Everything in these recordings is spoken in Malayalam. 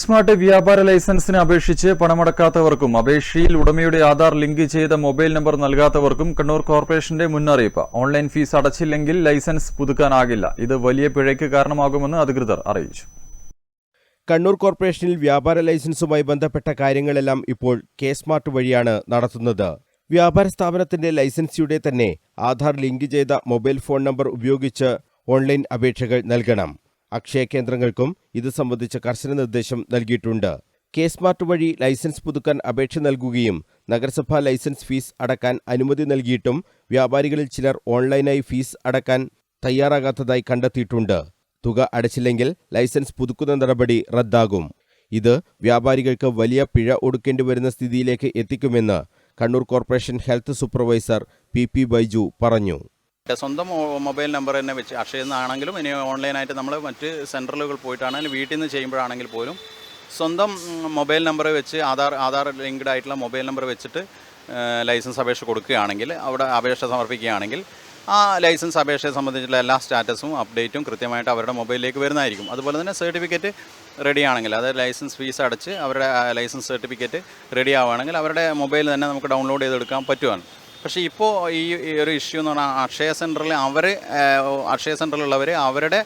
സ്മാർട്ട് വ്യാപാര ലൈസൻസിന് അപേക്ഷിച്ച് പണമടക്കാത്തവർക്കും അപേക്ഷയിൽ ഉടമയുടെ ആധാർ ലിങ്ക് ചെയ്ത മൊബൈൽ നമ്പർ നൽകാത്തവർക്കും കണ്ണൂർ കോർപ്പറേഷന്റെ മുന്നറിയിപ്പ്. ഓൺലൈൻ ഫീസ് അടച്ചില്ലെങ്കിൽ ലൈസൻസ് പുതുക്കാനാകില്ല. ഇത് വലിയ പിഴയ്ക്ക് കാരണമാകുമെന്ന് അധികൃതർ അറിയിച്ചു. കണ്ണൂർ കോർപ്പറേഷനിൽ വ്യാപാര ലൈസൻസുമായി ബന്ധപ്പെട്ട കാര്യങ്ങളെല്ലാം ഇപ്പോൾ കെ സ്മാർട്ട് വഴിയാണ് നടത്തുന്നത്. വ്യാപാര സ്ഥാപനത്തിന്റെ ലൈസൻസിയുടെ തന്നെ ആധാർ ലിങ്ക് ചെയ്ത മൊബൈൽ ഫോൺ നമ്പർ ഉപയോഗിച്ച് ഓൺലൈൻ അപേക്ഷകൾ നൽകണം. അക്ഷയ കേന്ദ്രങ്ങൾക്കും ഇത് സംബന്ധിച്ച കർശന നിർദ്ദേശം നൽകിയിട്ടുണ്ട്. കെ സ്മാർട്ട് വഴി ലൈസൻസ് പുതുക്കാൻ അപേക്ഷ നൽകുകയും നഗരസഭാ ലൈസൻസ് ഫീസ് അടക്കാൻ അനുമതി നൽകിയിട്ടും വ്യാപാരികളിൽ ചിലർ ഓൺലൈനായി ഫീസ് അടക്കാൻ തയ്യാറാകാത്തതായി കണ്ടെത്തിയിട്ടുണ്ട്. തുക അടച്ചില്ലെങ്കിൽ ലൈസൻസ് പുതുക്കുന്ന നടപടി റദ്ദാകും. ഇത് വ്യാപാരികൾക്ക് വലിയ പിഴ ഒടുക്കേണ്ടി വരുന്ന സ്ഥിതിയിലേക്ക് എത്തിക്കുമെന്ന് Kannur corporation health supervisor P P Baiju പറഞ്ഞു. സ്വന്തം മൊബൈൽ നമ്പർ തന്നെ വെച്ച് അക്ഷയിൽ നിന്നാണെങ്കിലും ഇനി ഓൺലൈനായിട്ട് നമ്മൾ മറ്റ് സെന്ററുകൾ പോയിട്ടാണെങ്കിലും വീട്ടിൽ നിന്ന് ചെയ്യുമ്പോഴാണെങ്കിൽ പോലും സ്വന്തം മൊബൈൽ നമ്പർ വെച്ച് ആധാർ ആധാർ ലിങ്ക്ഡ് ആയിട്ടുള്ള മൊബൈൽ നമ്പർ വെച്ചിട്ട് ലൈസൻസ് അപേക്ഷ കൊടുക്കുകയാണെങ്കിൽ അവിടെ അപേക്ഷ സമർപ്പിക്കുകയാണെങ്കിൽ ആ ലൈസൻസ് അപേക്ഷയെ സംബന്ധിച്ചുള്ള എല്ലാ സ്റ്റാറ്റസും അപ്ഡേറ്റും കൃത്യമായിട്ട് അവരുടെ മൊബൈലിലേക്ക് വരുന്നതായിരിക്കും. അതുപോലെ തന്നെ സർട്ടിഫിക്കറ്റ് റെഡിയാണെങ്കിൽ അതായത് ലൈസൻസ് ഫീസ് അടച്ച് അവരുടെ ലൈസൻസ് സർട്ടിഫിക്കറ്റ് റെഡി ആവുകയാണെങ്കിൽ അവരുടെ മൊബൈൽ തന്നെ നമുക്ക് ഡൗൺലോഡ് ചെയ്തെടുക്കാൻ പറ്റുവാണ്. പക്ഷേ ഇപ്പോൾ ഈ ഒരു ഇഷ്യൂ എന്ന് പറഞ്ഞാൽ അക്ഷയ സെന്ററിൽ അവർ അക്ഷയ സെന്ററിലുള്ളവർ അവരുടെ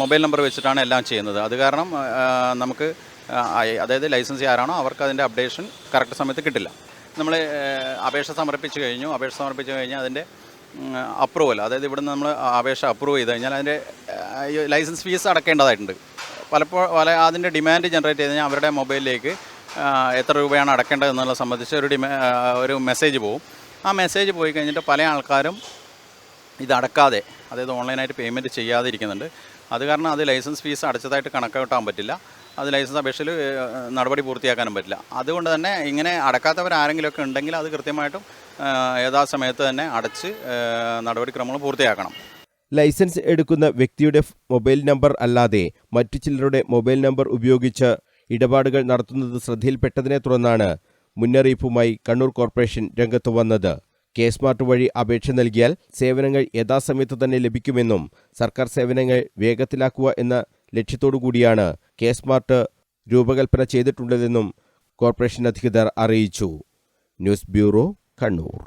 മൊബൈൽ നമ്പർ വെച്ചിട്ടാണ് എല്ലാം ചെയ്യുന്നത്. അത് കാരണം നമുക്ക് അതായത് ലൈസൻസ് ആരാണോ അവർക്ക് അതിന്റെ അപ്ഡേഷൻ കറക്റ്റ് സമയത്ത് കിട്ടില്ല. നമ്മൾ അപേക്ഷ സമർപ്പിച്ച് കഴിഞ്ഞു. അപേക്ഷ സമർപ്പിച്ച് കഴിഞ്ഞാൽ അതിന്റെ അപ്രൂവൽ അതായത് ഇവിടുന്ന് നമ്മൾ അപേക്ഷ അപ്രൂവ് ചെയ്ത് കഴിഞ്ഞാൽ അതിന്റെ ലൈസൻസ് ഫീസ് അടക്കേണ്ടതായിട്ടുണ്ട്. പലപ്പോൾ പല അതിന്റെ ഡിമാൻഡ് ജനറേറ്റ് ചെയ്ത് കഴിഞ്ഞാൽ അവരുടെ മൊബൈലിലേക്ക് എത്ര രൂപയാണ് അടക്കേണ്ടത് എന്നുള്ള സംബന്ധിച്ച് ഒരു ഡിമാ ഒരു മെസ്സേജ് പോകും ആ മെസ്സേജ് പോയി കഴിഞ്ഞിട്ട് പല ആൾക്കാരും ഇതടക്കാതെ അതായത് ഓൺലൈനായിട്ട് പേയ്മെന്റ് ചെയ്യാതെ ഇരിക്കുന്നുണ്ട് അത് കാരണം അത് ലൈസൻസ് ഫീസ് അടച്ചതായിട്ട് കണക്കാക്കാൻ പറ്റില്ല. അത് ലൈസൻസ് അപേക്ഷയിൽ നടപടി പൂർത്തിയാക്കാനും പറ്റില്ല. അതുകൊണ്ട് തന്നെ ഇങ്ങനെ അടക്കാത്തവരാരെങ്കിലുമൊക്കെ ഉണ്ടെങ്കിൽ അത് കൃത്യമായിട്ടും യഥാസമയത്ത് തന്നെ അടച്ച് നടപടിക്രമങ്ങൾ പൂർത്തിയാക്കണം. ലൈസൻസ് എടുക്കുന്ന വ്യക്തിയുടെ മൊബൈൽ നമ്പർ അല്ലാതെ മറ്റു ചിലരുടെ മൊബൈൽ നമ്പർ ഉപയോഗിച്ച് ഇടപാടുകൾ നടത്തുന്നത് ശ്രദ്ധയിൽപ്പെട്ടതിനെ തുടർന്നാണ് മുന്നറിയിപ്പുമായി കണ്ണൂർ കോർപ്പറേഷൻ രംഗത്ത് വന്നത്. കെ സ്മാർട്ട് വഴി അപേക്ഷ നൽകിയാൽ സേവനങ്ങൾ യഥാസമയത്ത് തന്നെ ലഭിക്കുമെന്നും സർക്കാർ സേവനങ്ങൾ വേഗത്തിലാക്കുക എന്ന ലക്ഷ്യത്തോടുകൂടിയാണ് കെ സ്മാർട്ട് രൂപകൽപ്പന ചെയ്തിട്ടുള്ളതെന്നും കോർപ്പറേഷൻ അധികൃതർ അറിയിച്ചു. News bureau Kannur.